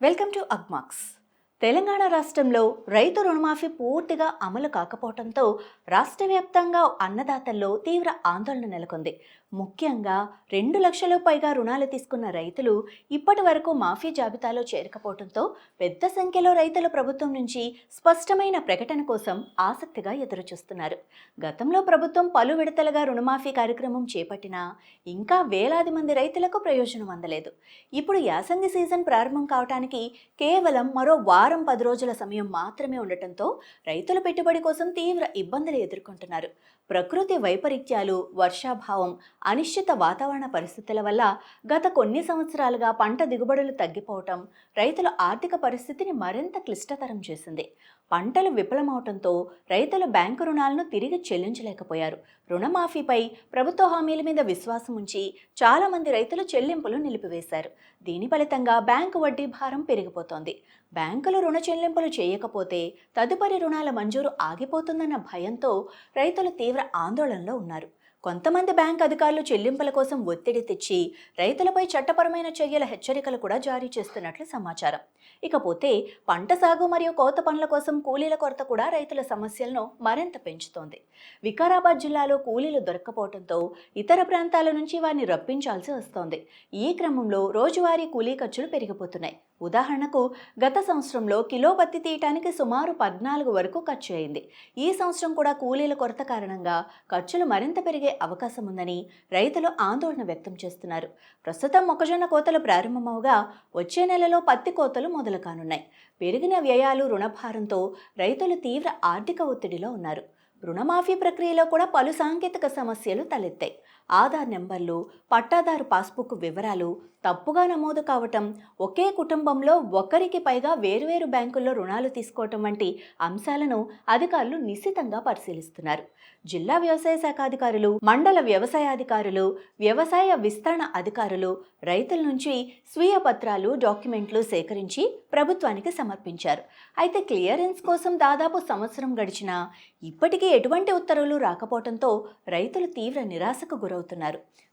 Welcome to Agmax Telangana రాష్ట్రంలో రైతు రుణమాఫీ పూర్తిగా అమలు కాకపోవడంతో రాష్ట్ర వ్యాప్తంగా అన్నదాతల్లో తీవ్ర ఆందోళన నెలకొంది. ముఖ్యంగా రెండు లక్షల పైగా రుణాలు తీసుకున్న రైతులు ఇప్పటి వరకు మాఫీ జాబితాలో చేరకపోవడంతో పెద్ద సంఖ్యలో రైతులు ప్రభుత్వం నుంచి స్పష్టమైన ప్రకటన కోసం ఆసక్తిగా ఎదురుచూస్తున్నారు. గతంలో ప్రభుత్వం పలు విడతలుగా రుణమాఫీ కార్యక్రమం చేపట్టినా ఇంకా వేలాది మంది రైతులకు ప్రయోజనం అందలేదు. ఇప్పుడు యాసంగి సీజన్ ప్రారంభం కావటానికి కేవలం మరో వారం వారం పది రోజుల సమయం మాత్రమే ఉండటంతో రైతుల పెట్టుబడి కోసం తీవ్ర ఇబ్బందులు ఎదుర్కొంటున్నారు. ప్రకృతి వైపరీత్యాలు వర్షాభావం అనిశ్చిత వాతావరణ పరిస్థితుల వల్ల గత కొన్ని సంవత్సరాలుగా పంట దిగుబడులు తగ్గిపోవటం రైతుల ఆర్థిక పరిస్థితిని మరింత క్లిష్టతరం చేసింది. పంటలు విఫలమవటంతో రైతులు బ్యాంకు రుణాలను తిరిగి చెల్లించలేకపోయారు. రుణమాఫీపై ప్రభుత్వ హామీల మీద విశ్వాసం ఉంచి చాలామంది రైతులు చెల్లింపులు నిలిపివేశారు. దీని ఫలితంగా బ్యాంకు వడ్డీ భారం పెరిగిపోతోంది. బ్యాంకులు రుణ చెల్లింపులు చేయకపోతే తదుపరి రుణాల మంజూరు ఆగిపోతుందన్న భయంతో రైతులు తీవ్ర ఆందోళనలో ఉన్నారు. కొంతమంది బ్యాంక్ అధికారులు చెల్లింపుల కోసం ఒత్తిడి తెచ్చి రైతులపై చట్టపరమైన చర్యల హెచ్చరికలు కూడా జారీ చేస్తున్నట్లు సమాచారం. ఇకపోతే పంట సాగు మరియు కోత పనుల కోసం కూలీల కొరత కూడా రైతుల సమస్యలను మరింత పెంచుతోంది. వికారాబాద్ జిల్లాలో కూలీలు దొరక్కపోవడంతో ఇతర ప్రాంతాల నుంచి వారిని రప్పించాల్సి వస్తోంది. ఈ క్రమంలో రోజువారీ కూలీ ఖర్చులు పెరిగిపోతున్నాయి. ఉదాహరణకు గత సంవత్సరంలో కిలో పత్తి తీయటానికి సుమారు పద్నాలుగు వరకు ఖర్చు అయింది. ఈ సంవత్సరం కూడా కూలీల కొరత కారణంగా ఖర్చులు మరింత పెరిగే అవకాశం ఉందని రైతులు ఆందోళన వ్యక్తం చేస్తున్నారు. ప్రస్తుతం మొక్కజొన్న కోతలు ప్రారంభమవగా వచ్చే నెలలో పత్తి కోతలు మొదలు కానున్నాయి. పెరిగిన వ్యయాలు రుణభారంతో రైతులు తీవ్ర ఆర్థిక ఒత్తిడిలో ఉన్నారు. రుణమాఫీ ప్రక్రియలో కూడా పలు సాంకేతిక సమస్యలు తలెత్తాయి. ఆధార్ నెంబర్లు పట్టాదారు పాస్బుక్ వివరాలు తప్పుగా నమోదు కావటం ఒకే కుటుంబంలో ఒకరికి పైగా వేరువేరు బ్యాంకుల్లో రుణాలు తీసుకోవటం వంటి అంశాలను అధికారులు నిశితంగా పరిశీలిస్తున్నారు. జిల్లా వ్యవసాయ శాఖ అధికారులు మండల వ్యవసాయాధికారులు వ్యవసాయ విస్తరణ అధికారులు రైతుల నుంచి స్వీయ పత్రాలు డాక్యుమెంట్లు సేకరించి ప్రభుత్వానికి సమర్పించారు. అయితే క్లియరెన్స్ కోసం దాదాపు సంవత్సరం గడిచినా ఇప్పటికీ ఎటువంటి ఉత్తర్వులు రాకపోవడంతో రైతులు తీవ్ర నిరాశకు గురవుతున్నారు.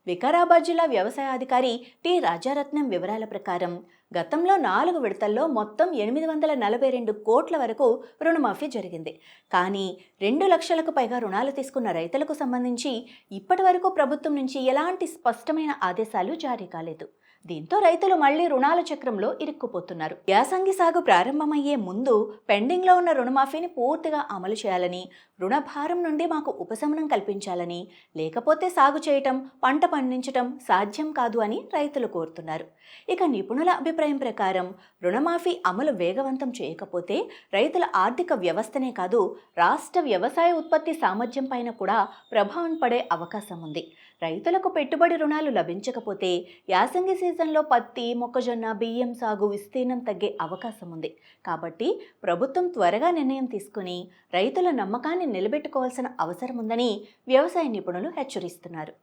వికారాబాద్ జిల్లా వ్యవసాయాధికారి టి రాజారత్నం వివరాల ప్రకారం గతంలో నాలుగు విడతల్లో మొత్తం ఎనిమిది వందల నలభై రెండు కోట్ల వరకు రుణమాఫీ జరిగింది. కానీ రెండు లక్షలకు పైగా రుణాలు తీసుకున్న రైతులకు సంబంధించి ఇప్పటి వరకు ప్రభుత్వం నుంచి ఎలాంటి స్పష్టమైన ఆదేశాలు జారీ కాలేదు. దీంతో రైతులు మళ్ళీ రుణాల చక్రంలో ఇరుక్కుపోతున్నారు. యాసంగి సాగు ప్రారంభమయ్యే ముందు పెండింగ్లో ఉన్న రుణమాఫీని పూర్తిగా అమలు చేయాలని రుణభారం నుండి మాకు ఉపశమనం కల్పించాలని లేకపోతే సాగు చేయటం పంట పండించటం సాధ్యం కాదు అని రైతులు కోరుతున్నారు. ఇక నిపుణుల అభిప్రాయం ప్రకారం రుణమాఫీ అమలు వేగవంతం చేయకపోతే రైతుల ఆర్థిక వ్యవస్థనే కాదు రాష్ట్ర వ్యవసాయ ఉత్పత్తి సామర్థ్యం పైన కూడా ప్రభావం పడే అవకాశం ఉంది. రైతులకు పెట్టుబడి రుణాలు లభించకపోతే యాసంగి సీజన్లో పత్తి మొక్కజొన్న బియ్యం సాగు విస్తీర్ణం తగ్గే అవకాశం ఉంది. కాబట్టి ప్రభుత్వం త్వరగా నిర్ణయం తీసుకుని రైతుల నమ్మకాన్ని నిలబెట్టుకోవాల్సిన అవసరం ఉందని వ్యవసాయ నిపుణులు హెచ్చరిస్తున్నారు.